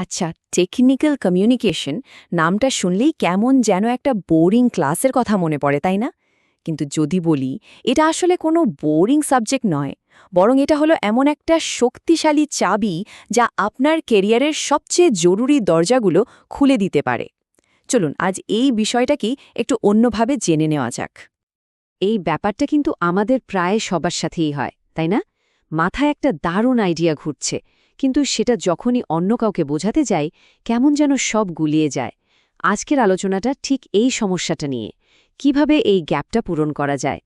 আচ্ছা technical communication নামটা শুনলেই কেমন যেন একটা বোরিং ক্লাসের কথা মনে পড়ে, তাই না? কিন্তু যদি বলি, এটা আসলে কোনো বোরিং সাবজেক্ট নয়, বরং এটা হলো এমন একটা শক্তিশালী চাবি যা আপনার কেরিয়ারের সবচেয়ে জরুরি দরজাগুলো খুলে দিতে পারে। চলুন, আজ এই বিষয়টাকেই একটু অন্যভাবে জেনে নেওয়া যাক। এই ব্যাপারটা কিন্তু আমাদের প্রায় সবার সাথেই হয়, তাই না? মাথায় একটা দারুণ আইডিয়া ঘুরছে কিন্তু সেটা যখনই অন্য কাউকে বোঝাতে যাই কেমন যেন সব গুলিয়ে যায়। আজকের আলোচনাটা ঠিক এই সমস্যাটা নিয়ে। কীভাবে এই গ্যাপটা পূরণ করা যায়?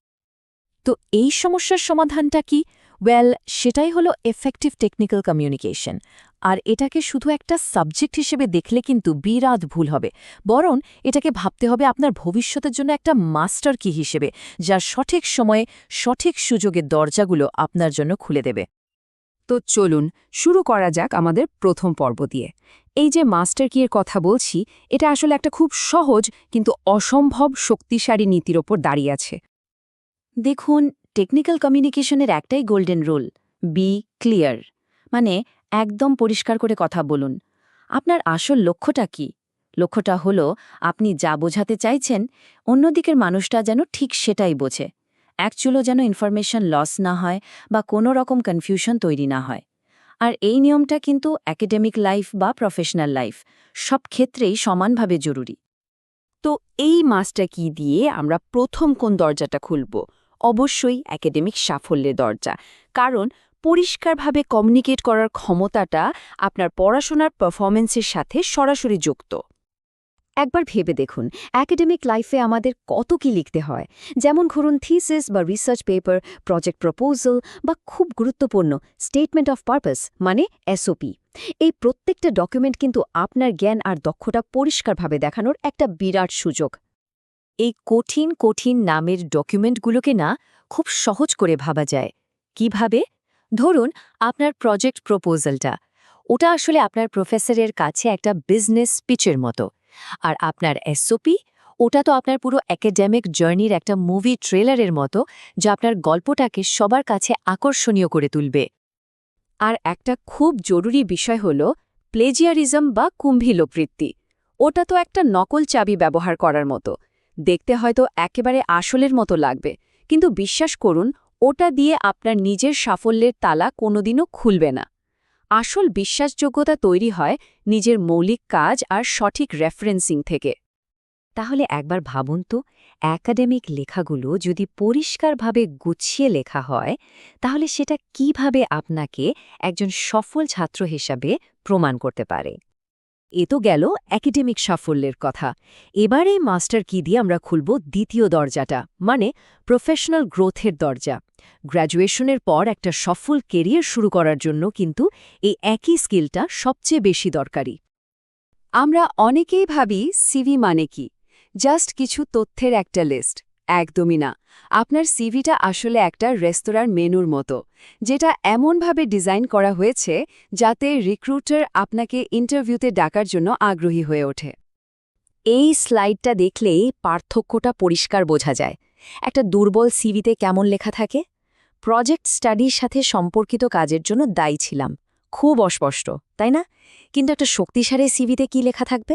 তো এই সমস্যার সমাধানটা কি? ওয়েল, সেটাই হলো এফেক্টিভ টেকনিক্যাল কমিউনিকেশন আর এটাকে শুধু একটা সাবজেক্ট হিসেবে দেখলে কিন্তু বিরাট ভুল হবে। বরং এটাকে ভাবতে হবে আপনার ভবিষ্যতের জন্য একটা মাস্টার কি হিসেবে যা সঠিক সময়ে সঠিক সুযোগের দরজাগুলো আপনার জন্য খুলে দেবে। তো চলুন শুরু করা যাক আমাদের প্রথম পর্ব দিয়ে। এই যে মাস্টার কিয়ের কথা বলছি, এটা আসলে একটা খুব সহজ কিন্তু অসম্ভব শক্তিশালী নীতির ওপর দাঁড়িয়ে আছে। দেখুন, টেকনিক্যাল কমিউনিকেশনের একটাই গোল্ডেন রুল, বি ক্লিয়ার মানে একদম পরিষ্কার করে কথা বলুন। আপনার আসল লক্ষ্যটা কি? লক্ষ্যটা হলো আপনি যা বোঝাতে চাইছেন, অন্যদিকের মানুষটা যেন ঠিক সেটাই বোঝে। অ্যাকচুয়ালও যেন ইনফরমেশন লস না হয় বা কোনো রকম কনফিউশন তৈরি না হয়। আর এই নিয়মটা কিন্তু একাডেমিক লাইফ বা প্রফেশনাল লাইফ সব ক্ষেত্রেই সমানভাবে জরুরি। তো এই মাসটা কি দিয়ে আমরা প্রথম কোন দরজাটা খুলব? অবশ্যই একাডেমিক সাফল্যের দরজা। কারণ পরিষ্কারভাবে কমিউনিকেট করার ক্ষমতাটা আপনার পড়াশোনার পারফরমেন্সের সাথে সরাসরি যুক্ত। একবার ভেবে দেখুন একাডেমিক লাইফে আমাদের কত কি লিখতে হয়। যেমন ধরুন থিসিস বা রিসার্চ পেপার প্রজেক্ট প্রপোজাল বা খুব গুরুত্বপূর্ণ স্টেটমেন্ট অফ পারপাস মানে এসওপি এই প্রত্যেকটা ডকুমেন্ট কিন্তু আপনার জ্ঞান আর দক্ষতা পরিষ্কারভাবে দেখানোর একটা বিরাট সুযোগ। এই কঠিন কঠিন নামের ডকুমেন্টগুলোকে না খুব সহজ করে ভাবা যায়। কীভাবে? ধরুন আপনার প্রজেক্ট প্রপোজালটা ওটা আসলে আপনার প্রফেসরের কাছে একটা বিজনেস পিচের মতো। আর আপনার এসওপি ওটা তো আপনার পুরো একাডেমিক জার্নির একটা মুভি ট্রেলারের মতো, যা আপনার গল্পটাকে সবার কাছে আকর্ষণীয় করে তুলবে। আর একটা খুব জরুরি বিষয় হল প্লেজিয়ারিজম বা কুম্ভিলোবৃত্তি ওটা তো একটা নকল চাবি ব্যবহার করার মতো। দেখতে হয়তো একেবারে আসলের মতো লাগবে, কিন্তু বিশ্বাস করুন, ওটা দিয়ে আপনার নিজের সাফল্যের তালা কোনোদিনও খুলবে না। আসল বিশ্বাসযোগ্যতা তৈরি হয় নিজের মৌলিক কাজ আর সঠিক রেফারেন্সিং থেকে। তাহলে একবার ভাবুন তো অ্যাকাডেমিক লেখাগুলো যদি পরিষ্কারভাবে গুছিয়ে লেখা হয়, তাহলে সেটা কীভাবে আপনাকে একজন সফল ছাত্র হিসাবে প্রমাণ করতে পারে? এ তো গেল একাডেমিক সাফল্যের কথা। এবার এই মাস্টার কি দিয়ে আমরা খুলব দ্বিতীয় দরজাটা মানে প্রফেশনাল গ্রোথের দরজা। গ্র্যাজুয়েশনের পর একটা সফল কেরিয়ার শুরু করার জন্য কিন্তু এই একই স্কিলটা সবচেয়ে বেশি দরকারি। আমরা অনেকেই ভাবি সিভি মানে কি? জাস্ট কিছু তথ্যের একটা লিস্ট একদমই না। আপনার সিভিটা আসলে একটা রেস্তোরাঁর মেনুর মতো, যেটা এমনভাবে ডিজাইন করা হয়েছে যাতে রিক্রুটার আপনাকে ইন্টারভিউতে ডাকার জন্য আগ্রহী হয়ে ওঠে। এই স্লাইডটা দেখলেই পার্থক্যটা পরিষ্কার বোঝা যায়। একটা দুর্বল সিভিতে কেমন লেখা থাকে? প্রজেক্ট স্টাডির সাথে সম্পর্কিত কাজের জন্য দায়ী ছিলাম। খুব অস্পষ্ট, তাই না? কিন্তু একটা শক্তিশালী সিভিতে কি লেখা থাকবে?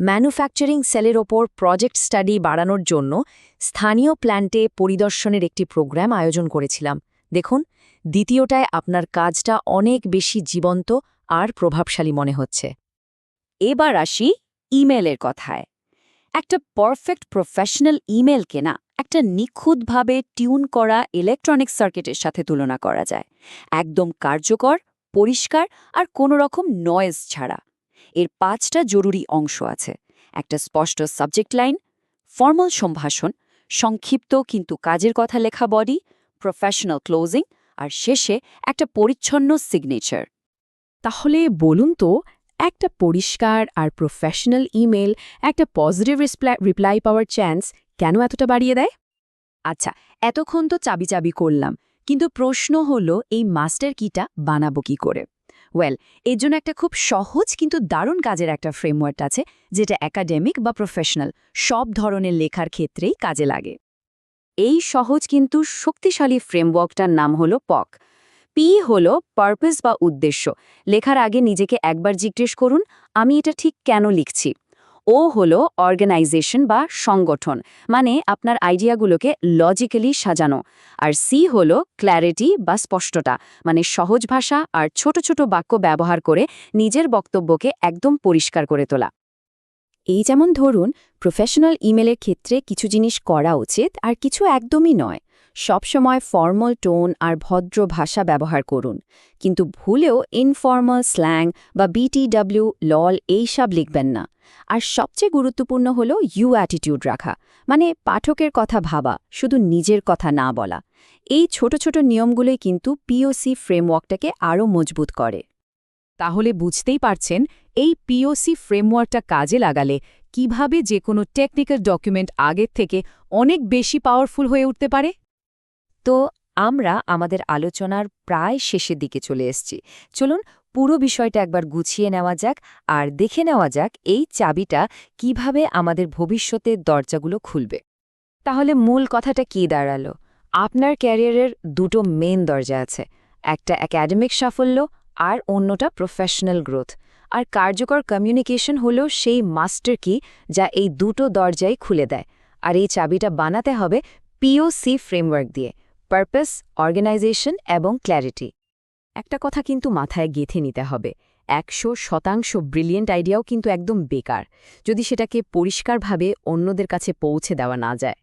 ম্যানুফ্যাকচারিং সেলের ওপর প্রজেক্ট স্টাডি বাড়ানোর জন্য স্থানীয় প্ল্যান্টে পরিদর্শনের একটি প্রোগ্রাম আয়োজন করেছিলাম। দেখুন, দ্বিতীয়টায় আপনার কাজটা অনেক বেশি জীবন্ত আর প্রভাবশালী মনে হচ্ছে। এবার আসি ইমেলের কথায়। একটা পারফেক্ট প্রফেশনাল ইমেল কেনা একটা নিখুঁতভাবে টিউন করা ইলেকট্রনিক সার্কিটের সাথে তুলনা করা যায়। একদম কার্যকর, পরিষ্কার আর কোনো রকম নয়েজ ছাড়া। এর পাঁচটা জরুরি অংশ আছে। একটা স্পষ্ট সাবজেক্ট লাইন, ফর্মাল সম্ভাষণ, সংক্ষিপ্ত কিন্তু কাজের কথা লেখা বডি, প্রফেশনাল ক্লোজিং, আর শেষে একটা পরিচ্ছন্ন সিগনেচার। তাহলে বলুন তো, একটা পরিষ্কার আর প্রফেশনাল ইমেল একটা পজিটিভ রিপ্লাই পাওয়ার চান্স কেন এতটা বাড়িয়ে দেয়? আচ্ছা এতক্ষণ তো চাবি চাবি করলাম, কিন্তু প্রশ্ন হলো, এই মাস্টার কিটা বানাবো কি করে? ওয়েল এর জন্য একটা খুব সহজ কিন্তু দারুণ কাজের একটা ফ্রেমওয়ার্ক আছে, যেটা একাডেমিক বা প্রফেশনাল সব ধরনের লেখার ক্ষেত্রেই কাজে লাগে। এই সহজ কিন্তু শক্তিশালী ফ্রেমওয়ার্কটার নাম হলো পক পি হলো পারপাস বা উদ্দেশ্য। লেখার আগে নিজেকে একবার জিজ্ঞেস করুন, আমি এটা ঠিক কেন লিখছি? ও হলো অর্গানাইজেশন বা সংগঠন মানে আপনার আইডিয়াগুলোকে লজিক্যালি সাজানো, আর সি হলো ক্ল্যারিটি বা স্পষ্টতা মানে সহজ ভাষা আর ছোট ছোট বাক্য ব্যবহার করে নিজের বক্তব্যকে একদম পরিষ্কার করে তোলা। এই যেমন ধরুন প্রফেশনাল ইমেলের ক্ষেত্রে কিছু জিনিস করা উচিত আর কিছু একদমই নয়। সবসময় ফর্মাল টোন আর ভদ্র ভাষা ব্যবহার করুন। কিন্তু ভুলেও ইনফর্মাল স্ল্যাং বা বিটিডব্লিউ লল এইসব লিখবেন না। আর সবচেয়ে গুরুত্বপূর্ণ হল ইউ অ্যাটিটিউড রাখা। মানে পাঠকের কথা ভাবা, শুধু নিজের কথা না বলা। এই ছোট ছোট নিয়মগুলোই কিন্তু পিওসি ফ্রেমওয়ার্কটাকে আরও মজবুত করে। তাহলে বুঝতেই পারছেন, এই পিওসি ফ্রেমওয়ার্কটা কাজে লাগালে কীভাবে যে কোনো টেকনিক্যাল ডকুমেন্ট আগের থেকে অনেক বেশি পাওয়ারফুল হয়ে উঠতে পারে? তো আমরা আমাদের আলোচনার প্রায় শেষের দিকে চলে এসেছি। চলুন পুরো বিষয়টা একবার গুছিয়ে নেওয়া যাক আর দেখে নেওয়া যাক এই চাবিটা কীভাবে আমাদের ভবিষ্যতের দরজাগুলো খুলবে। তাহলে মূল কথাটা কি দাঁড়াল? আপনার ক্যারিয়ারের দুটো মেন দরজা আছে, একটা একাডেমিক সাফল্য আর অন্যটা প্রফেশনাল গ্রোথ। আর কার্যকর কমিউনিকেশন হলো সেই মাস্টার কি যা এই দুটো দরজাই খুলে দেয়। আর এই চাবিটা বানাতে হবে পিওসি ফ্রেমওয়ার্ক দিয়ে। পারপাস অর্গানাইজেশন এবং ক্ল্যারিটি একটা কথা কিন্তু মাথায় গেঁথে নিতে হবে। একশো শতাংশ ব্রিলিয়েন্ট আইডিয়াও কিন্তু একদম বেকার, যদি সেটাকে পরিষ্কারভাবে অন্যদের কাছে পৌঁছে দেওয়া না যায়।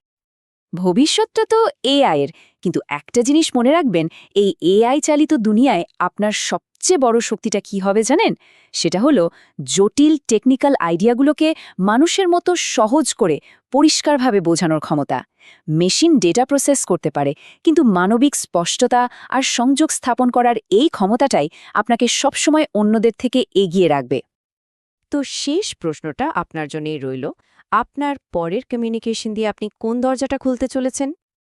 ভবিষ্যৎটা তো এআইয়ের কিন্তু একটা জিনিস মনে রাখবেন, এই এআই চালিত দুনিয়ায় আপনার সবচেয়ে বড় শক্তিটা কি হবে জানেন? সেটা হলো জটিল টেকনিক্যাল আইডিয়াগুলোকে মানুষের মতো সহজ করে পরিষ্কারভাবে বোঝানোর ক্ষমতা। মেশিন ডেটা প্রসেস করতে পারে, কিন্তু মানবিক স্পষ্টতা আর সংযোগ স্থাপন করার এই ক্ষমতাটাই আপনাকে সবসময় অন্যদের থেকে এগিয়ে রাখবে। তো শেষ প্রশ্নটা আপনার জন্যই রইল, আপনার পরের কমিউনিকেশন দিয়ে আপনি কোন দরজাটা খুলতে চলেছেন?